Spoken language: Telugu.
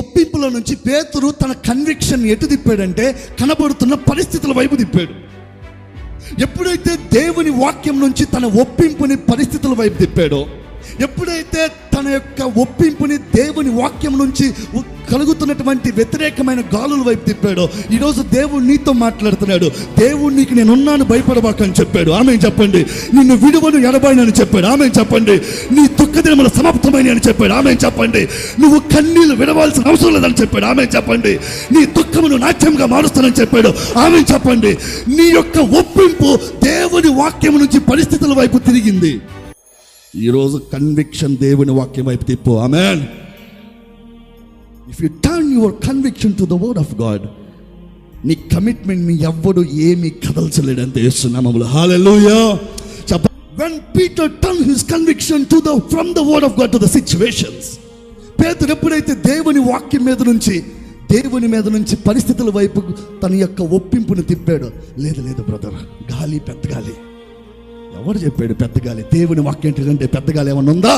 ఒప్పింపులో నుంచి పేతురు తన కన్విక్షన్ ఎటు తిప్పాడంటే కనబడుతున్న పరిస్థితుల వైపు తిప్పాడు. ఎప్పుడైతే దేవుని వాక్యం నుంచి తన ఒప్పింపుని పరిస్థితుల వైపు తిప్పాడో ఎప్పుడైతే తన యొక్క ఒప్పింపుని దేవుని వాక్యం నుంచి కలుగుతున్నటువంటి వ్యతిరేకమైన గాలుల వైపు తిప్పాడు. ఈరోజు దేవుడు నీతో మాట్లాడుతున్నాడు. దేవుడు నీకు నేను ఉన్నాను భయపడబాకని చెప్పాడు. ఆమె చెప్పండి? నిన్ను విడువను ఎడబాయనని చెప్పాడు. ఆమె చెప్పండి? నీ దుఃఖ దినముల సమాప్తమైన అని చెప్పాడు. ఆమె చెప్పండి? నువ్వు కన్నీళ్ళు విడవాల్సిన అవసరం లేదని చెప్పాడు. ఆమె చెప్పండి? నీ దుఃఖమును నాట్యంగా మారుస్తానని చెప్పాడు. ఆమె చెప్పండి? నీ యొక్క ఒప్పింపు దేవుని వాక్యం నుంచి పరిస్థితుల వైపు తిరిగింది. ఈరోజు కన్విక్షన్ దేవుని వాక్యం వైపు తిప్పు. Amen. If you turn your conviction to the word of God నీ కమిట్మెంట్ని ఎవ్వడు ఏమీ కదల్చలేడంటే యేసునామములో. హల్లెలూయా చెప్ప when Peter turn his conviction to the from the word of God to the situations పేతురు ఎప్పుడైతే దేవుని వాక్యం మీద నుంచి దేవుని మీద నుంచి పరిస్థితుల వైపు తన యొక్క ఒప్పింపును తిప్పాడు లేదు లేదు బ్రదర్ గాలి పెద్ద గాలి. ఎవరు చెప్పాడు పెద్ద గాలి? దేవుని వాక్యం ఏంటంటే పెద్ద గాలి ఏమన్నా ఉందా?